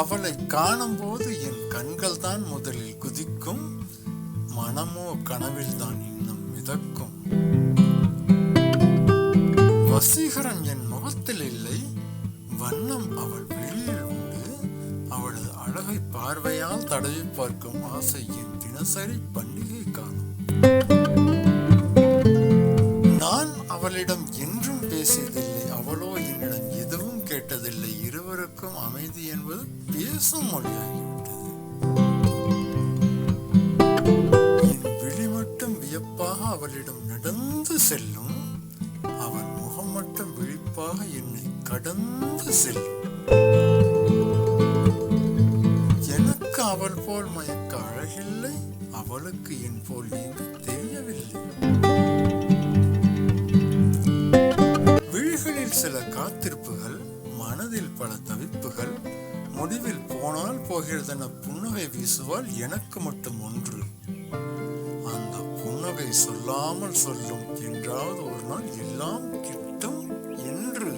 அவளை காணும்போது என் கண்கள் தான் முதலில் குதிக்கும். மனமோ கனவில் தான் இன்னும் மிதக்கும். வசீகரம் என் முகத்தில் இல்லை. வண்ணம் அவள் வெளியில் உண்டு. அவளது அழகை பார்வையால் தடவி பார்க்கும் ஆசை என் தினசரி பண்டிகை காணும். அவளிடம் என்றும் பேசியதில்லை. அவளோ என்னிடம் எதுவும் கேட்டதில்லை. இருவருக்கும் அமைதி என்பது பேசும் மொழியாகிவிட்டது. என் விழி மட்டும் வியப்பாக அவளிடம் நடந்து செல்லும். அவள் முகம் மட்டும் விழிப்பாக என்னை கடந்து செல்லும். எனக்கு அவள் போல் மயக்க அழகில்லை. அவளுக்கு என் போல் நீங்க தெரியவில்லை. விழிகளில் சில காத்திருப்புகள் மனதில் பல தவிப்புகள் முடிவில் போனால் போகிறதென புன்னகை வீசுவால் எனக்கு மட்டும் ஒன்று. அந்த புன்னகை சொல்லாமல் சொல்லும் என்றாவது ஒரு நாள் எல்லாம் கிட்டும் என்று.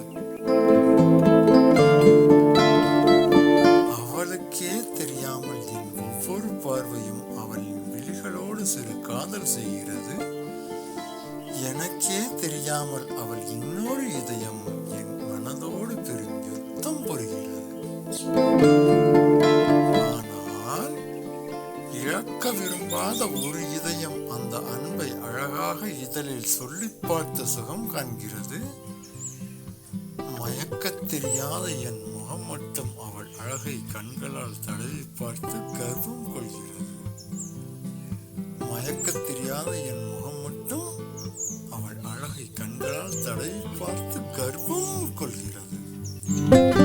அவளுக்கே தெரியாமல் என் ஒவ்வொரு பார்வையும் அவளின் விழிகளோடு சிறு காதல் செய்கிறது. எனக்கே தெரியாமல் அவள் இன்னொரு இதயம் என் மனதோடு பெரும் யுத்தம் புரிகிறது. ஆனால் இழக்க விரும்பாத ஒரு இதயம் அந்த அன்பை அழகாக இதழில் சொல்லி பார்த்த சுகம் காண்கிறது. மயக்கத் தெரியாத என் முகம் மட்டும் அவள் அழகை கண்களால் தடவி பார்த்து கர்வம் கொள்கிறது. மயக்க தெரியாத என் தடை பார்த்து கர்வம் கொள்கிறது.